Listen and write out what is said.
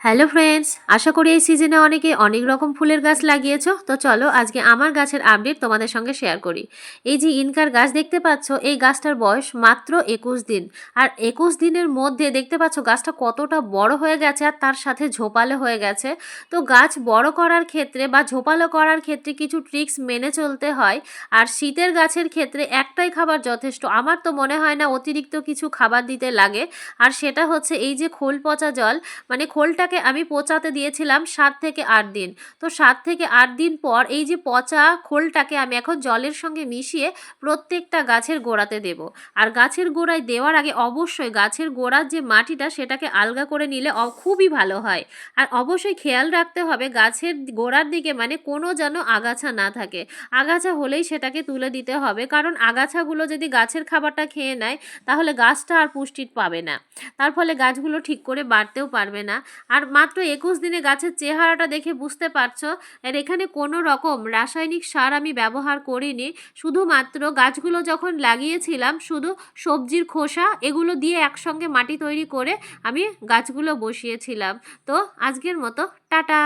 Hello friends, আশা করি এই সিজনে অনেকে অনেক রকম ফুলের গাছ লাগিয়েছো। তো চলো আজকে আমার গাছের আপডেট তোমাদের সঙ্গে শেয়ার করি। এই যে ইনকার গাছ দেখতে পাচ্ছ, এই গাছটার বয়স মাত্র একুশ দিন। আর একুশ দিনের মধ্যে দেখতে পাচ্ছ গাছটা কতটা বড় হয়ে গেছে আর তার সাথে ঝোপালো হয়ে গেছে। তো গাছ বড় করার ক্ষেত্রে বা ঝোপালো করার ক্ষেত্রে কিছু ট্রিক্স মেনে চলতে হয়। আর শীতের গাছের ক্ষেত্রে একটাই খাবার যথেষ্ট। আমার তো মনে হয় না অতিরিক্ত কিছু খাবার দিতে লাগে। আর সেটা হচ্ছে এই যে খোল পচা জল মানে খোলটাকে আমি পচাতে দিয়েছিলাম সাত থেকে আট দিন। তো সাত থেকে আট দিন পর এই যে পচা খোলটাকে আমি এখন জলের সঙ্গে মিশিয়ে প্রত্যেকটা গাছের গোড়াতে দেব। আর গাছের গোড়ায় দেওয়ার আগে অবশ্যই গাছের গোড়ার যে মাটিটা সেটাকে আলগা করে নিলে খুবই ভালো হয়। আর অবশ্যই খেয়াল রাখতে হবে গাছের গোড়ার দিকে মানে কোনো যেন আগাছা না থাকে। আগাছা হলেই সেটাকে তুলে দিতে হবে। কারণ আগাছাগুলো যদি গাছের খাবারটা খেয়ে নেয় তাহলে গাছটা আর পুষ্টি পাবে না। তার ফলে গাছগুলো ঠিক করে বাড়তেও পারবে না। আর মাত্র একুশ দিনে গাছের চেহারাটা দেখে বুঝতে পারছ, আর এখানে কোনো রকম রাসায়নিক সার আমি ব্যবহার করিনি। শুধুমাত্র গাছগুলো যখন লাগিয়েছিলাম, শুধু সবজির খোসা এগুলো দিয়ে একসঙ্গে মাটি তৈরি করে আমি গাছগুলো বসিয়েছিলাম। তো আজকের মতো, টাটা!